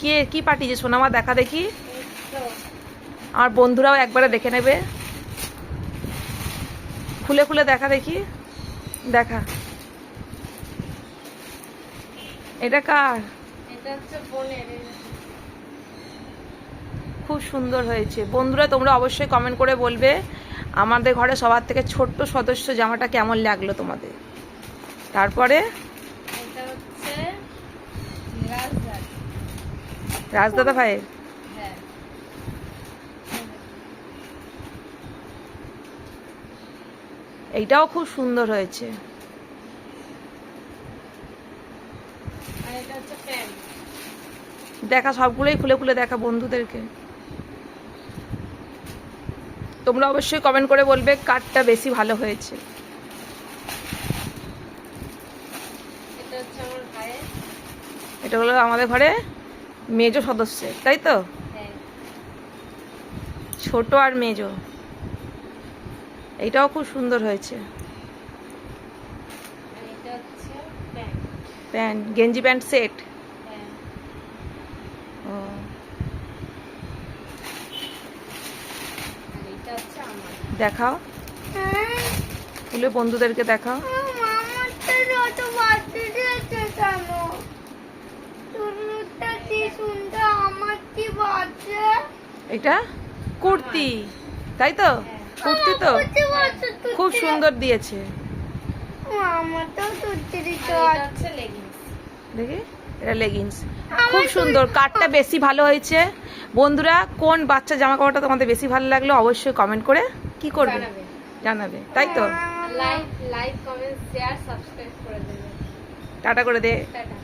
কে কি পাঠিয়েছে সোনামা দেখা দেখি? আমার বন্ধুরাও একবারে দেখে নেবে। খুলে খুলে দেখা দেখি। দেখা। এটা কার? খুব সুন্দর হয়েছে। বন্ধুরা তোমরা অবশ্যই কমেন্ট করে বলবে আমাদের ঘরে সবার থেকে ছোট্ট সদস্য জামাটা কেমন লাগল তোমাদের। তারপরে রাজদাদা হ্যাঁ এইটাও খুব সুন্দর হয়েছে। দেখা সবগুলোই খুলে খুলে দেখা বন্ধুদেরকে। তোমরা অবশ্যই কমেন্ট করে বলবে কারটা বেশি ভালো হয়েছে। এটা হলো আমাদের ঘরে মেজো সদস্যের তাই তো? হ্যাঁ। ছোট আর মেজো। এইটাও খুব সুন্দর হয়েছে। প্যান্ট। গেঞ্জি প্যান্ট সেট? হ্যাঁ। দেখাও। খুলে বন্ধুদেরকে দেখাও। এটা? কুর্তি। তাই তো? কুর্তি তো? খুব সুন্দর দিয়েছে। দেখি এটা লেগিংস খুব সুন্দর। কাঠটা বেশি ভালো হয়েছে। বন্ধুরা কোন বাচ্চা জামা কাপড়টা তোমাদের বেশি ভালো লাগল অবশ্যই কমেন্ট করে কি করবে? জানাবে। জানাবে। তাই তো? Like like comment share subscribe করে দেবেন টাটা করে দে। টাটা।